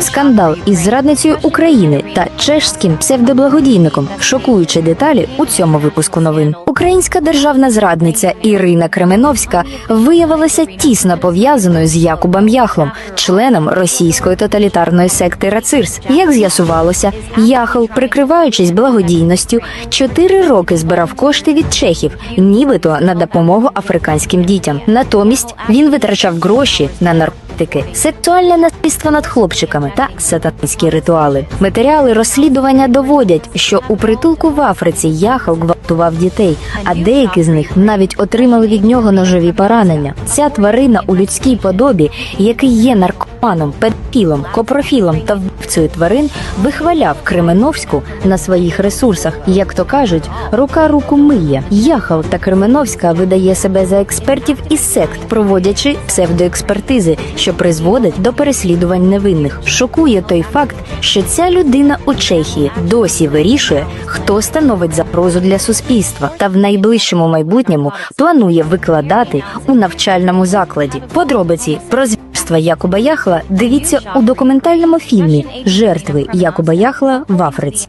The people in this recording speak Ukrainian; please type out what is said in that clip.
Скандал із зрадницею України та чешським псевдоблагодійником. Шокуючі деталі у цьому випуску новин. Українська державна зрадниця Ірина Кременовська виявилася тісно пов'язаною з Якубом Яхлом, членом російської тоталітарної секти Рацирс. Як з'ясувалося, Яхл, прикриваючись благодійністю, чотири роки збирав кошти від чехів, нібито на допомогу африканським дітям. Натомість він витрачав гроші на наркотики, сексуальне насильство над хлопчиками та сатанинські ритуали. Матеріали розслідування доводять, що у притулку в Африці Яхал гвалтував дітей, а деякі з них навіть отримали від нього ножові поранення. Ця тварина у людській подобі, який є наркоманом, педофілом, копрофілом та вбивцею тварин, вихваляв Кременовську на своїх ресурсах. Як то кажуть, рука руку миє. Яхал та Кременовська видає себе за експертів із сект, проводячи псевдоекспертизи, що призводить до переслідувань невинних. Шокує той факт, що ця людина у Чехії досі вирішує, хто становить загрозу для суспільства, та в найближчому майбутньому планує викладати у навчальному закладі. Подробиці про звірства Якуба Яхла дивіться у документальному фільмі Жертви Якуба Яхла в Африці.